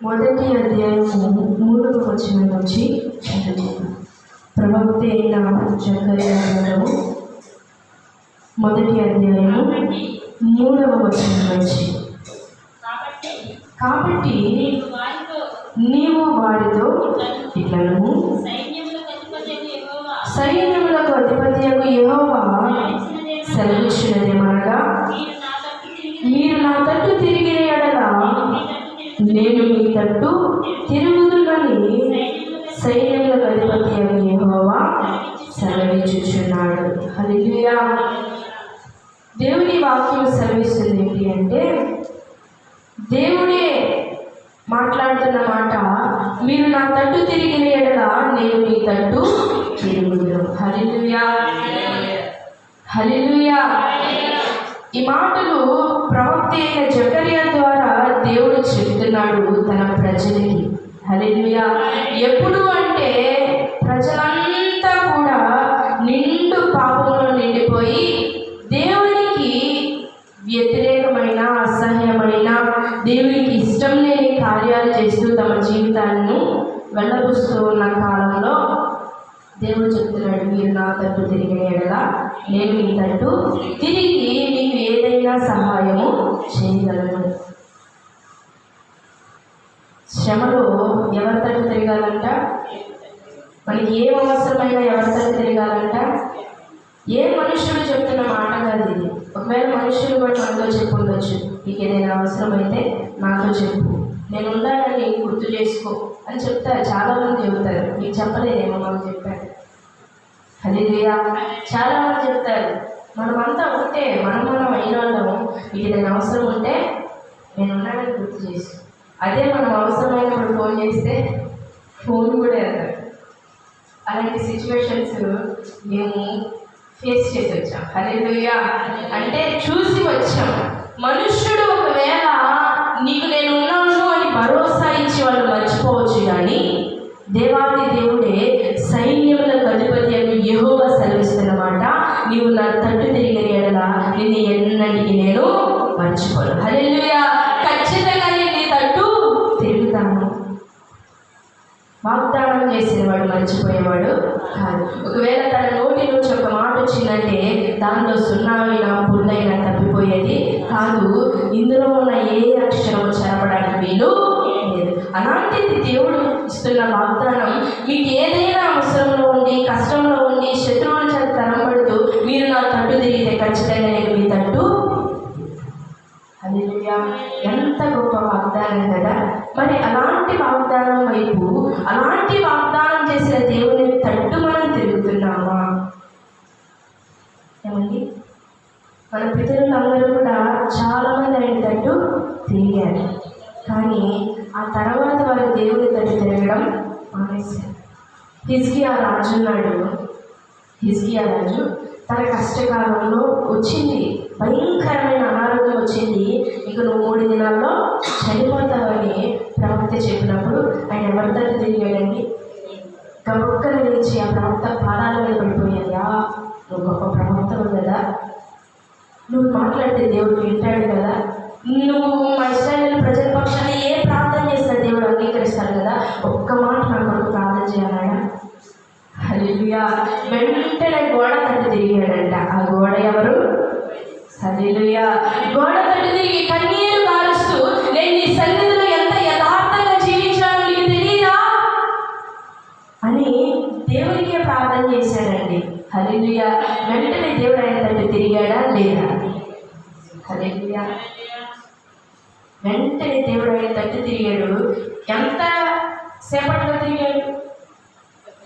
మొదటి అధ్యాయము మూడవ వచనం నుంచి చదువుకుందాం ప్రవక్త అయిన జకర్యా మొదటి అధ్యాయము మూడవ వచనం నుంచి. కాబట్టి నీవు వారితో ఇట్లను. సైన్యములకు అధిపతి యొక్క సైన్యములకు అధిపత్యకు యెహోవా సెలవిచ్చినదేమనగా తట్టు తిరిగి సైన్యుల అధిపతి అని యహోవా సెలవిచ్చుచున్నాడు. అది దేవుని వాక్యం సెలవిస్తుంది ఏంటి అంటే దేవుడే మాట్లాడుతున్న మాట మీరు నా తట్టు తిరిగిన ఎడల నేను మీ తట్టు తిరుగుదును. హరిలుయా హరిలుయా ఈ మాటలు ప్రవక్త అయిన జకరియా ద్వారా దేవుడు చెప్తున్నాడు తన ప్రజలకి. హలెలుయా ఎప్పుడు అంటే ప్రజలంతా కూడా నిండు పాపంలో నిండిపోయి దేవునికి వ్యతిరేకమైన అసహ్యమైన దేవునికి ఇష్టం లేని కార్యాలు చేస్తూ తమ జీవితాలను వెళ్ళబుస్తూ ఉన్న కాలంలో దేవుడు చెప్తున్నాడు మీరు నా తట్టు తిరిగిన ఎడలా నేను మీ తట్టు తిరిగి మీకు ఏదైనా సహాయము చేయగలను. శ్రమలో ఎవరి తట్టు తిరగాలంట? మనకి ఏం అవసరమైనా ఎవరి తట్టు తిరగాలంట? ఏ మనుషుడు చెప్తున్న మాట కాదు ఇది. ఒకవేళ మనుషులు కూడా మనతో చెప్పు ఉండొచ్చు. నీకు ఏదైనా అవసరమైతే నాతో చెప్పు. నేను ఉండాలని గుర్తు చేసుకో అని చెప్తారు. చాలా మంది చెబుతారు. మీకు చెప్పలేదేమో మాకు చెప్పారు. అది చాలా మంది చెప్తారు మనమంతా ఉంటే మనం మనం అయిన వాళ్ళం ఏదైనా అవసరం ఉంటే నేను ఉన్నానని గుర్తు చేసి. అదే మనం అవసరమైనప్పుడు ఫోన్ చేస్తే ఫోన్ కూడా ఎత్తారు. అలాంటి సిచ్యువేషన్స్ మేము ఫేస్ చేసి వచ్చాం. హల్లెలూయా. అంటే చూసి వచ్చాం. మనుష్యుడు ఒకవేళ నీకు నేను ఉన్నాను అని భరోసా ఇచ్చి వాళ్ళు మర్చిపోవచ్చు కానీ దేవాది దేవుడే సైన్యములకు అధిపతి అని యహోవ సెలవిస్తున్నమాట నీవు నా తట్టు తిరిగిన ఎడల నిన్ను ఎన్నటికి నేను మర్చిపోను. హల్లెలూయా. ఖచ్చితంగా నేను నీ తట్టు తిరుగుతాను. వాగ్దానం చేసేవాడు మర్చిపోయేవాడు కాదు. ఒకవేళ తన నోటి నుంచి ఒక మాట వచ్చిందంటే దానిలో సున్నాయినా పుల్లైనా తప్పిపోయేది కాదు. ఇందులో ఉన్న ఏ అక్షరం చేరపడానికి వీలు లేదు. అలాంటిది దేవుడు ఇస్తున్న వాగ్దానం మీకు ఏదైనా అవసరంలో ఉండి కష్టంలో ఉండి శత్రువుల చేత తరబడుతూ మీరు నా తట్టు తిరిగితే ఖచ్చితంగా నేను మీ తట్టు అది ఎంత గొప్ప వాగ్దానం కదా. మరి అలాంటి వాగ్దానం వైపు అలాంటి వాగ్దానం చేసిన దేవుని తట్టు మనం తిరుగుతున్నామా? ఏమండి? మన పితరులందరూ కూడా చాలామంది ఆయన తట్టు తిరిగారు. కానీ ఆ తర్వాత వారు దేవుని తట్టు తిరగడం మానేశారు. హిజ్కియా రాజు నాడు హిజ్కియా రాజు తన కష్టకాలంలో వచ్చింది. భయంకరమైన అనారోగ్యం వచ్చింది. ఇక నువ్వు మూడు దినాల్లో చనిపోతావని ప్రవక్త చెప్పినప్పుడు ఆయన ఎవరి తట్టు తిరిగాడండి గబుక్కన నుంచి ఆ ప్రవక్త పాదాల మీద పడిపోయాయా? నువ్వు గొప్ప ప్రవక్తవు కదా నువ్వు మాట్లాడితే దేవుడు వింటాడు కదా? నువ్వు మా ఇస్రాయేల్ ప్రజల పక్షాన్ని ఏ ప్రార్థన చేసినా దేవుడు అంగీకరిస్తాడు కదా? ఒక్క మాట నా కొరకు ప్రార్థన చేయాలన్నా హల్లెలూయా. వెంటనే గోడ తట్టు తిరిగాడంట. ఆ గోడ ఎవరు? హల్లెలూయా. గోడ తట్టు తిరిగి కన్నీరు కారుస్తూ నేను నీ సన్నిధిలో ఎంత యథార్థంగా జీవించాలో నీకు తెలియదా అని దేవునికే ప్రార్థన చేశాడండి. హల్లెలూయా. వెంటనే దేవుడు ఆయన తట్టు తిరిగాడా లేదా? హల్లెలూయా. వెంటనే దేవుడు ఆయన తట్టు తిరిగాడు. ఎంత సేపట్లో తిరిగాడు?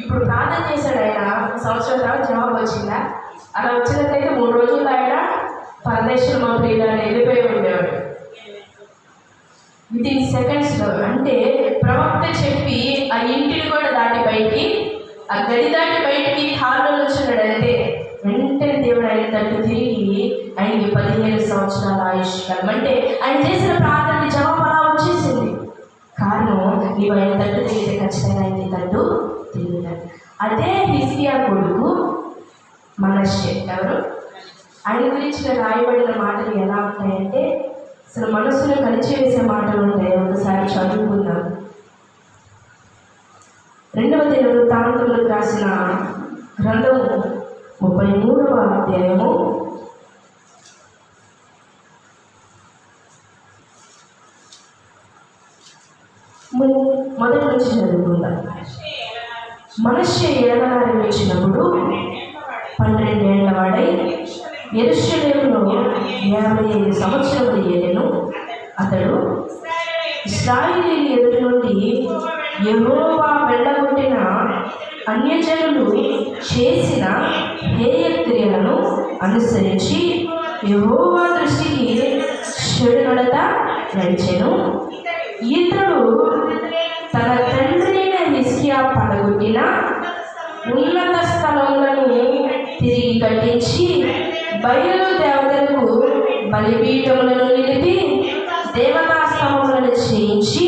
ఇప్పుడు ప్రార్థన చేశాడు ఆయన. సంవత్సరం తర్వాత జవాబు వచ్చిందా? అలా వచ్చినట్లయితే మూడు రోజుల్లో ఆయన పరదేశం మా ప్రియులు వెళ్ళిపోయి ఉండేవాడు. విత్ ఇన్ సెకండ్స్లో అంటే ప్రవక్త చెప్పి ఆ ఇంటిని కూడా దాటి బయటికి ఆ గది దాటి బయటికి హాల్లో నుంచున్నాడు. అంటే వెంటనే దేవుడు ఆయన తట్టు తిరిగి ఆయనకి పది సంవత్సరాల ఆయుష్ కాలం అంటే ఆయన చేసిన ప్రార్థనకి జవాబు అలా వచ్చేసింది. కారణం నీవు ఆయన తట్టు తిరిగితే ఖచ్చితంగా ఆయన తట్టు అదే హిస్కియా కొడుకు మనషే ఎవరు? ఆయన గురించి రాయబడిన మాటలు ఎలా ఉంటాయంటే అసలు మనసును కలిచివేసే మాటలు ఉంటాయి. ఒకసారి చదువుకుందాం. రెండవ తెలుగు తాంతులకు రాసిన గ్రంథము ముప్పై మూడవ అధ్యాయము ము- మొదటి నుంచి చదువుకుందాం మనస్సు ఏడనారం వచ్చినప్పుడు పన్నెండేళ్ళ వాడై ఎరుషలేములో యాభై ఐదు సంవత్సరములు ఏలెను అతడు ఇస్రాయిలీ ఎదుటి నుండి యెహోవా వెళ్ళగొట్టిన అన్యజనులు చేసిన హేయ క్రియలను అనుసరించి యెహోవా దృష్టికి చెడు నడత నడిచెను. ఇతడు తన తండ్రిని అయిన హిస్కియా పడగొట్టిన ఉన్నత స్థలములను తిరిగి కట్టించి బయలు దేవతలకు బలిపీఠములను నిలిపి దేవతా స్థలములను చేయించి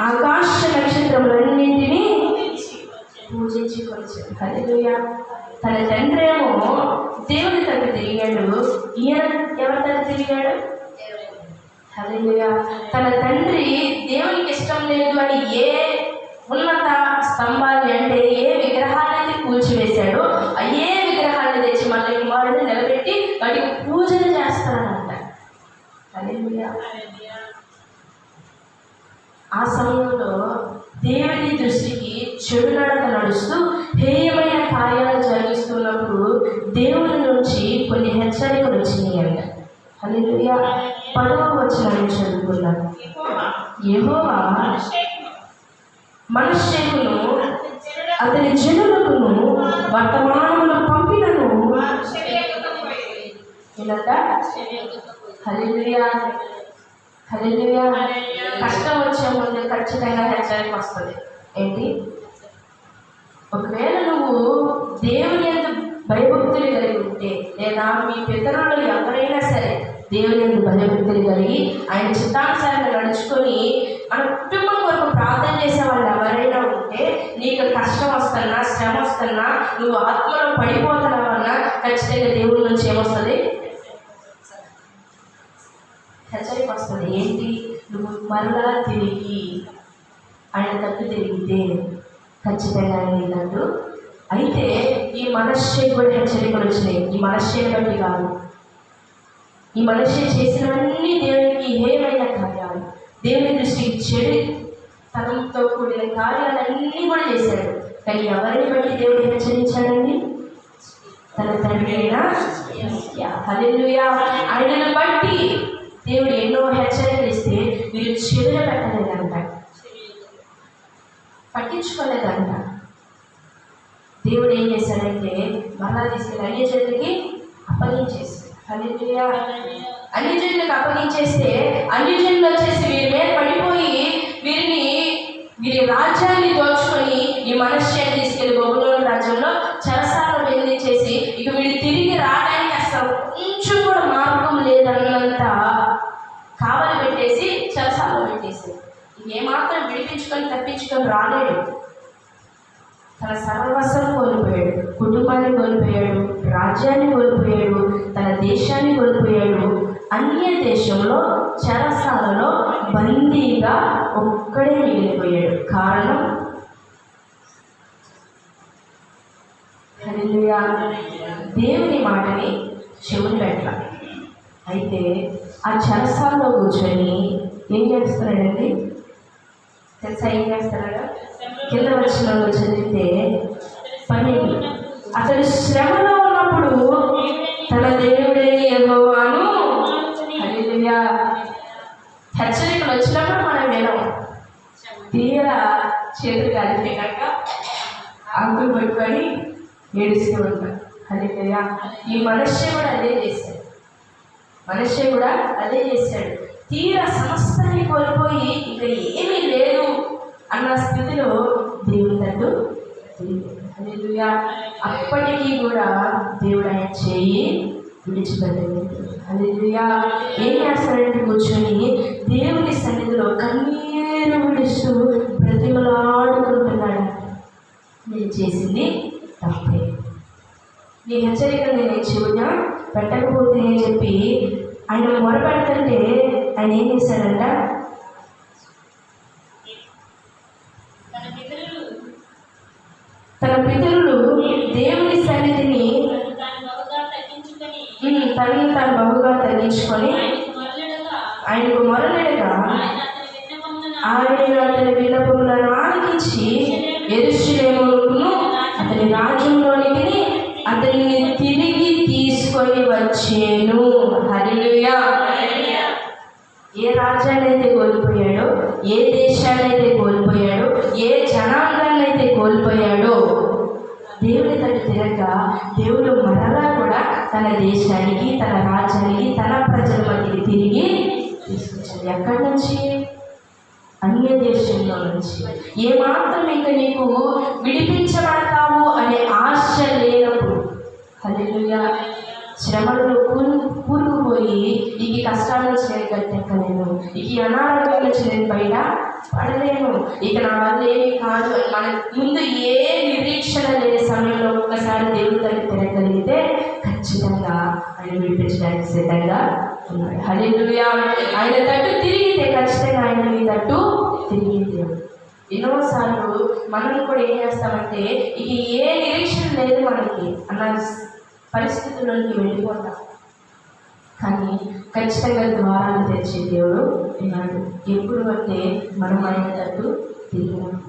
ఆకాశ నక్షత్రములన్నింటినీ పూజించి కొలిచాడు తన తండ్రి ఏమో దేవుని తండ్రి తిరిగాడు. ఈయన ఎవరి తండ్రి తిరిగాడు? తన తండ్రి దేవునికి ఇష్టం లేదు అని ఏ ఉన్నత స్తంభాలు అంటే ఏ విగ్రహాలైతే కూల్చివేశాడో ఆ ఏ విగ్రహాన్ని తెచ్చి మళ్ళీ కుమారుడిని నిలబెట్టి వాటికి పూజలు చేస్తాడంట. హల్లెలూయా. ఆ సమయంలో వచనాన్ని చదువుకున్నాం యెహోవా మనశ్శేకును అతని జనులకును వర్తమానములు పంపినను. కష్టం వచ్చే ముందు ఖచ్చితంగా హెచ్చరిక వస్తుంది. ఏంటి? ఒకవేళ నువ్వు దేవుని ఎందు భయభక్తులు కలిగి ఉంటే లేదా మీ పితరులు ఎవరైనా సరే దేవుని ఎందు భయభక్తులు కలిగి ఆయన చిత్తానుసారంగా నడుచుకొని మన కుటుంబం కొరకు ప్రార్థన చేసే వాళ్ళు ఎవరైనా ఉంటే నీకు కష్టం వస్తున్నా శ్రమ వస్తున్నా నువ్వు ఆత్మలో పడిపోతున్నావన్నా ఖచ్చితంగా దేవుడి నుంచి ఏమొస్తుంది? హెచ్చరిక వస్తుంది ఏంటి? నువ్వు మరలా తిరిగి ఆయన తప్పు తిరిగితే ఖచ్చితంగా ఆయన అయితే ఈ మనశ్శే కూడా హెచ్చరికలు వచ్చినాయి. ఈ మనశ్శే బట్టి కాదు. ఈ మనిషి చేసినవన్నీ దేవునికి ఏమైన కార్యాలు. దేవుని దృష్టికి చెడు తనంతో కూడిన కార్యాలన్నీ కూడా చేశాడు. కానీ ఎవరిని బట్టి దేవుడు హెచ్చరించాడండి? తన తండ్రి అయిన ఆయనను బట్టి దేవుడు ఎన్నో హెచ్చరికలు ఇస్తే మీరు చెవిలో పెట్టలేదంట. పట్టించుకోలేదంట. దేవుడు ఏం చేశాడంటే మరలా తీసుకెళ్ళి అన్ని జనులకి అప్పగించేసి అన్ని జనులకు అప్పగించేస్తే అన్ని జనులు వచ్చేసి వీరి మీద పడిపోయి వీరిని వీరి రాజ్యాన్ని దోచుకొని ఈ మనుష్యాన్ని తీసుకెళ్ళి బొబ్బులోని రాజ్యంలో చెరసాల వెళ్ళించేసి ఇక వీడు తిరిగి రావడానికి అసలు కొంచెం కూడా మార్గం లేదన్నంత కావలి పెట్టేసి చెరసాలలో పెట్టేసి ఏమాత్రం విడిపించుకొని తప్పించుకొని రాలేడు. తన సర్వస్వం కోల్పోయాడు కుటుంబాన్ని కోల్పోయాడు రాజ్యాన్ని కోల్పోయాడు తన దేశాన్ని కోల్పోయాడు. అన్య దేశంలో చెరసాలలో బందీగా ఒక్కడే మిగిలిపోయాడు. కారణం? దేవుని మాటని చెవులు పెట్ట అయితే ఆ చెరసాల్లో కూర్చొని ఏం చేస్తున్నాడండి? తెలుసా ఏం చేస్తున్నాడు? కింద వచ్చిన చదివితే పన్నెండు. అతడు శ్రమలో ఉన్నప్పుడు తన దేవుడైన యెహోవాను. హల్లెలూయా. హెచ్చరికలు వచ్చినప్పుడు మనం వినం తీరా చేతులు కలిపినాక అంకులు పట్టుకొని ఏడుస్తూ ఉంటాం హల్లెలూయా. ఈ మనిషి కూడా అదే చేశాడు. మనిషి కూడా అదే చేశాడు. తీరా సమస్తాన్ని కోల్పోయి ఇక ఏమీ లేదు అన్న స్థితిలో దేవుడు తట్టు అప్పటికీ కూడా దేవుడు ఆయన చేయి విడిచిపెట్టలేదు. అది ఏం చేస్తాడంటే కూర్చొని దేవుని సన్నిధిలో కన్నీరు విడుస్తూ ప్రతిమలాడుకుంటున్నాడు నేను చేసింది తప్పే. నీ హెచ్చరిక నేను చెవున పెట్టకపోతే అని చెప్పి ఆయన మొరపెడుతుంటే ఆయన ఏం చేశాడంట తన పితరులు తన పితరులు దేవుని సన్నిధిని తనను తాను బహుగా తగ్గించుకొని ఆయనకు మొరలుడగా ఆయన అతని విన్నపములను ఆలకించి ఎరుషులేమును అతని రాజ్యంలోనికి అతన్ని తిరిగి తీసుకొని వచ్చేను. హల్లెలూయా. ఏ రాజ్యాన్ని అయితే కోల్పోయాడో ఏ దేశాలైతే కోల్పోయాడో ఏ జనాంగాలైతే కోల్పోయాడో దేవుని తను తిరగ దేవుడు మరలా కూడా తన దేశానికి తన రాజ్యానికి తన ప్రజల మధ్యకి తిరిగి తీసుకొచ్చాడు. ఎక్కడి నుంచి? అన్య దేశంలో నుంచి. ఏమాత్రం ఇంక నీకు విడిపించబడతావు అనే ఆశ లేనప్పుడు. హల్లెలూయా. శ్రమలను కూలు కూరుకుపోయి ఇక కష్టాలను నుంచి నేను ఇక ఈ అనారోగ్యం నుంచి బయట పడలేను ఇక నా వల్ల ఏమి కాదు. మన ముందు ఏ నిరీక్షణ లేని సమయంలో ఒక్కసారి దేవుడి తల్లి తిరగలిగితే ఖచ్చితంగా ఆయన విడిపించడానికి సిద్ధంగా ఉన్నాడు. హల్లెలూయా. ఆయన తట్టు తిరిగితే ఖచ్చితంగా ఆయన మీ తట్టు తిరిగి దేవుడు ఎన్నోసార్లు మనం కూడా ఏం చేస్తామంటే ఇక ఏ నిరీక్షణ లేదు మనకి. అన్న పరిస్థితుల్లోకి వెళ్ళిపోతాం. కానీ ఖచ్చితంగా ద్వారాలు తెచ్చే దేవుడు ఉన్నాడు. ఎప్పుడు అంటే మనం ఆయన తట్టు తిరిగినాం.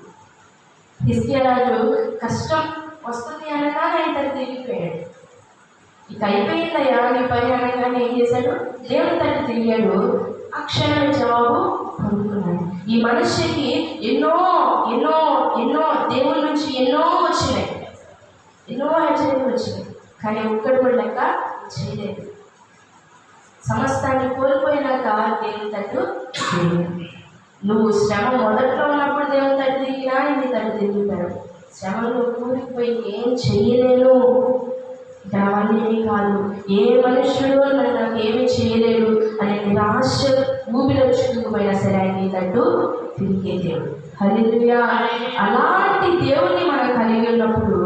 హిస్కియరాజు కష్టం వస్తుంది అనగా ఆయన తట్టు తిరిగిపోయాడు. ఇక అయిపోయిందయ్యా నీ పని అనగానే ఏం చేశాడు? దేవుని తండ్రి తిరిగాడు. ఆ జవాబు పొందుకున్నాడు. ఈ మనిషికి ఎన్నో ఎన్నో ఎన్నో దేవుడి నుంచి ఎన్నో వచ్చినాయి. ఎన్నో హెచ్చరికలు వచ్చినాయి. కానీ ఒక్కడు కూడా లెక్క చేయలేదు. సమస్తాన్ని కోల్పోయినాక దేవుని తట్టు నువ్వు శ్రమ మొదట్లో ఉన్నప్పుడు దేవుని తట్టు దిగినా నీ తట్టు తిరుగుతాడు శ్రమలో కూలిపోయి ఏం చేయలేను. ఇక అవన్నీ కాదు. ఏ మనుషులు నన్ను నాకు ఏమీ చేయలేడు అనే నిరాశ ఊపిలో చుట్టుకుపోయినా సరే ఆయన తట్టు తిరిగే దేవుడు. హల్లెలూయా. అలాంటి దేవుణ్ణి మనం కలిగి ఉన్నప్పుడు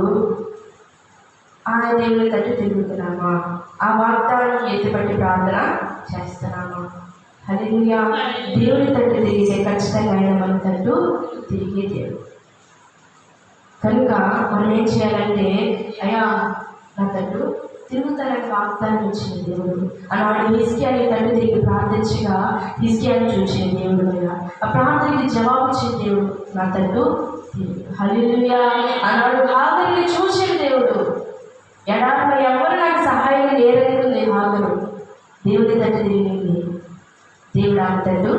ఆ దేవుని తట్టు తిరుగుతున్నామా? ఆ వాగ్దానం ఎత్తిపట్టి ప్రార్థన చేస్తున్నామా? హల్లెలూయా. దేవుని తట్టు తిరిగితే ఖచ్చితంగా ఆయన మన తట్టు తిరిగి దేవుడు. కనుక మనం ఏం చేయాలంటే అయ్యా నా తట్టు తిరుగుతానని వాగ్దానం ఇచ్చిన దేవుడు. అలాంటి హిస్కియాని తట్టు తిరిగి ప్రార్థించగా హిస్కియాని చూసిన దేవుడు అయ్యా. ఆ ప్రార్థనకి జవాబు ఇచ్చిన దేవుడు నా తట్టు హల్లెలూయా. అన్నాడు హాగర్ని చూసిన దేవుడు ఎడారిలో ఎవరు నాకు సహాయం లేరనుకుంది హాగరు దేవుడి తట్టు తిరిగింది. దేవుడు అంతడు తట్టు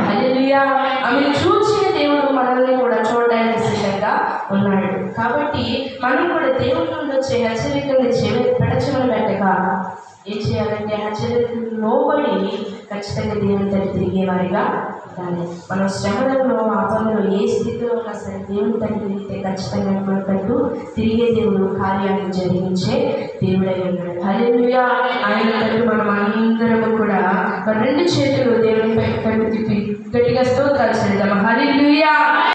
హల్లెలూయా. ఆమె చూసిన దేవుడు మనల్ని కూడా చూడడానికి సిద్ధంగా ఉన్నాడు. కాబట్టి మనం కూడా దేవుడి నుండి వచ్చే హెచ్చరికల్ని చెవి పెడచమని పెట్టక ఏం చేయాలంటే హెచ్చరికలు లోబడి ఖచ్చితంగా దేవుని తల్లి తిరిగేవారిగా ఉండాలి మనం శ్రమలలో ఆపదలో ఏ స్థితిలో ఉన్నా సరే దేవుని తల్లి తిరిగితే ఖచ్చితంగా మన తిరిగే దేవుడు కార్యాన్ని జరిగించే దేవుడై ఉన్నాడు. హల్లెలూయా. ఆయన తట్టు మనం అందరము కూడా మన రెండు చేతులు దేవుని పై తిప్పి గట్టిగా స్తోత్రాలు చెల్లిద్దాం. హల్లెలూయా.